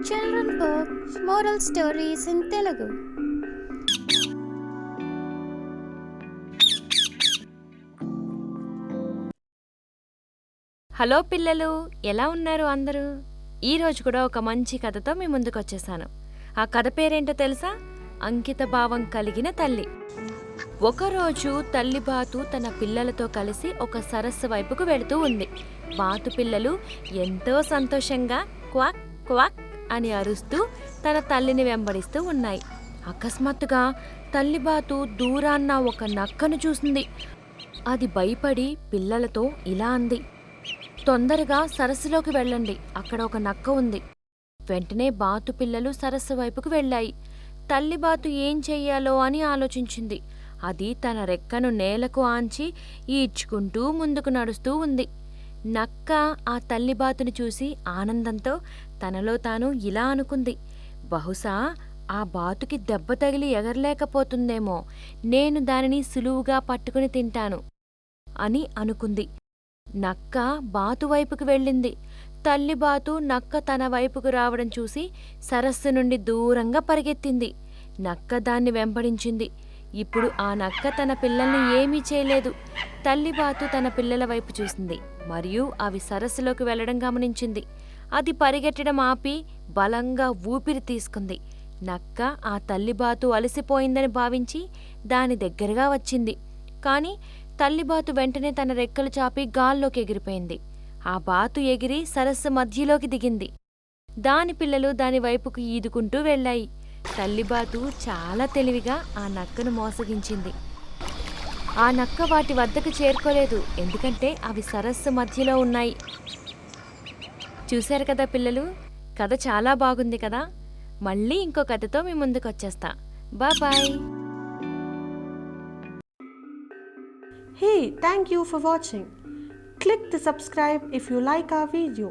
Children book moral stories in Telugu hello పిల్లలు ఎలా ఉన్నారు అందరూ? ఈరోజు కూడా ఒక మంచి కథతో మీ ముందుకు వచ్చేసాను. ఆ కథ పేరేంటో తెలుసా? అంకిత భావం కలిగిన తల్లి. ఒకరోజు తల్లి బాతు తన పిల్లలతో కలిసి ఒక సరస్సు వైపుకు వెళుతూ ఉంది. బాతు పిల్లలు ఎంతో సంతోషంగా క్వాక్ క్వాక్ అని అరుస్తూ తన తల్లిని వెంబడిస్తూ ఉన్నాయి. అకస్మాత్తుగా తల్లి బాతు దూరాన్న ఒక నక్కను చూసింది. అది భయపడి పిల్లలతో ఇలా అంది. తొందరగా సరస్సులోకి వెళ్ళండి. అక్కడ ఒక నక్క ఉంది. వెంటనే బాతు పిల్లలు సరస్సు వైపుకు వెళ్ళాయి. తల్లి బాతు ఏం చెయ్యాలో అని ఆలోచించింది. అది తన రెక్కను నేలకు ఆంచి ఈడ్చుకుంటూ ముందుకు నడుస్తూ ఉంది. నక్క ఆ తల్లిబాతును చూసి ఆనందంతో తనలో తాను ఇలా అనుకుంది. బహుశా ఆ బాతుకి దెబ్బ తగిలి ఎగరలేకపోతుందేమో. నేను దానిని సులువుగా పట్టుకుని తింటాను అని అనుకుంది. నక్క బాతు వైపుకు వెళ్ళింది. తల్లి బాతు నక్క తన వైపుకు రావడం చూసి సరస్సు నుండి దూరంగా పరిగెత్తింది. నక్క దాన్ని వెంబడించింది. ఇప్పుడు ఆ నక్క తన పిల్లల్ని ఏమీ చేయలేదు. తల్లి బాతు తన పిల్లల వైపు చూసింది. మరియు అవి సరస్సులోకి వెళ్ళడం గమనించింది. అది పరిగెట్టడం ఆపి బలంగా ఊపిరి తీసుకుంది. నక్క ఆ తల్లిబాతు అలసిపోయిందని భావించి దాని దగ్గరగా వచ్చింది. కాని తల్లిబాతు వెంటనే తన రెక్కలు చాపి గాల్లోకి ఎగిరిపోయింది. ఆ బాతు ఎగిరి సరస్సు మధ్యలోకి దిగింది. దాని పిల్లలు దాని వైపుకు ఈదుకుంటూ వెళ్ళాయి. తల్లిబాతు చాలా తెలివిగా ఆ నక్కను మోసగించింది. ఆ నక్క వాటి వద్దకు చేరుకోలేదు. ఎందుకంటే అవి సరస్సు మధ్యలో ఉన్నాయి. చూశారు కదా పిల్లలు? కథ చాలా బాగుంది కదా? మళ్ళీ ఇంకో కథతో మీ ముందుకు వచ్చేస్తా బా bye hey thank you for watching click the subscribe if you like a video